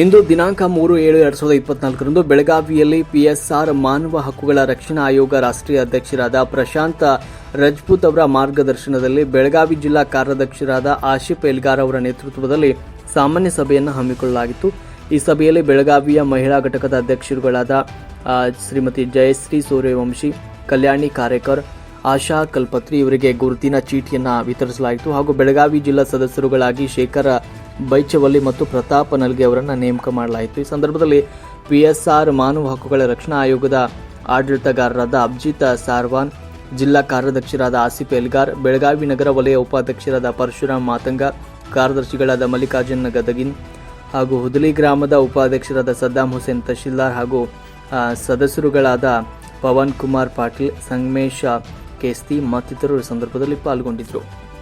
ಇಂದು ದಿನಾಂಕ ಮೂರು ಏಳು ಎರಡ್ ಸಾವಿರದ ಇಪ್ಪತ್ನಾಲ್ಕರಂದು ಬೆಳಗಾವಿಯಲ್ಲಿ ಪಿಎಸ್ಆರ್ ಮಾನವ ಹಕ್ಕುಗಳ ರಕ್ಷಣಾ ಆಯೋಗ ರಾಷ್ಟ್ರೀಯ ಅಧ್ಯಕ್ಷರಾದ ಪ್ರಶಾಂತ ರಜಪೂತ್ ಅವರ ಮಾರ್ಗದರ್ಶನದಲ್ಲಿ ಬೆಳಗಾವಿ ಜಿಲ್ಲಾ ಕಾರ್ಯಾಧ್ಯಕ್ಷರಾದ ಆಶಿಫ್ ಎಲ್ಗಾರ್ ಅವರ ನೇತೃತ್ವದಲ್ಲಿ ಸಾಮಾನ್ಯ ಸಭೆಯನ್ನು ಹಮ್ಮಿಕೊಳ್ಳಲಾಗಿತ್ತು. ಈ ಸಭೆಯಲ್ಲಿ ಬೆಳಗಾವಿಯ ಮಹಿಳಾ ಘಟಕದ ಅಧ್ಯಕ್ಷರುಗಳಾದ ಶ್ರೀಮತಿ ಜಯಶ್ರೀ ಸೂರ್ಯವಂಶಿ, ಕಲ್ಯಾಣಿ ಕಾರೇಕರ್, ಆಶಾ ಕಲ್ಪತ್ರಿ ಇವರಿಗೆ ಗುರುತಿನ ಚೀಟಿಯನ್ನು ವಿತರಿಸಲಾಯಿತು. ಹಾಗೂ ಬೆಳಗಾವಿ ಜಿಲ್ಲಾ ಸದಸ್ಯರುಗಳಾಗಿ ಶೇಖರ ಬೈಚವಲ್ಲಿ ಮತ್ತು ಪ್ರತಾಪ್ ನಲ್ಗೆ ಅವರನ್ನು ನೇಮಕ ಮಾಡಲಾಯಿತು. ಈ ಸಂದರ್ಭದಲ್ಲಿ ಪಿಎಸ್ಆರ್ ಮಾನವ ಹಕ್ಕುಗಳ ರಕ್ಷಣಾ ಆಯೋಗದ ಆಡಳಿತಗಾರರಾದ ಅಬ್ಜಿತ್ ಸಾರ್ವಾನ್, ಜಿಲ್ಲಾ ಕಾರ್ಯಾಧ್ಯಕ್ಷರಾದ ಆಸಿಫ್ ಎಲ್ಗಾರ್, ಬೆಳಗಾವಿ ನಗರ ವಲಯ ಉಪಾಧ್ಯಕ್ಷರಾದ ಪರಶುರಾಮ್ ಮಾತಂಗ, ಕಾರ್ಯದರ್ಶಿಗಳಾದ ಮಲ್ಲಿಕಾರ್ಜುನ್ ಗದಗಿನ್ ಹಾಗೂ ಹುದಲಿ ಗ್ರಾಮದ ಉಪಾಧ್ಯಕ್ಷರಾದ ಸದ್ದಾಂ ಹುಸೇನ್ ತಹಶೀಲ್ದಾರ್ ಹಾಗೂ ಸದಸ್ಯರುಗಳಾದ ಪವನ್ ಕುಮಾರ್ ಪಾಟೀಲ್, ಸಂಗಮೇಶ ಕೇಸ್ತಿ ಮತ್ತಿತರರು ಸಂದರ್ಭದಲ್ಲಿ ಪಾಲ್ಗೊಂಡಿದ್ದರು.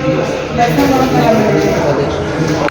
Destek olarak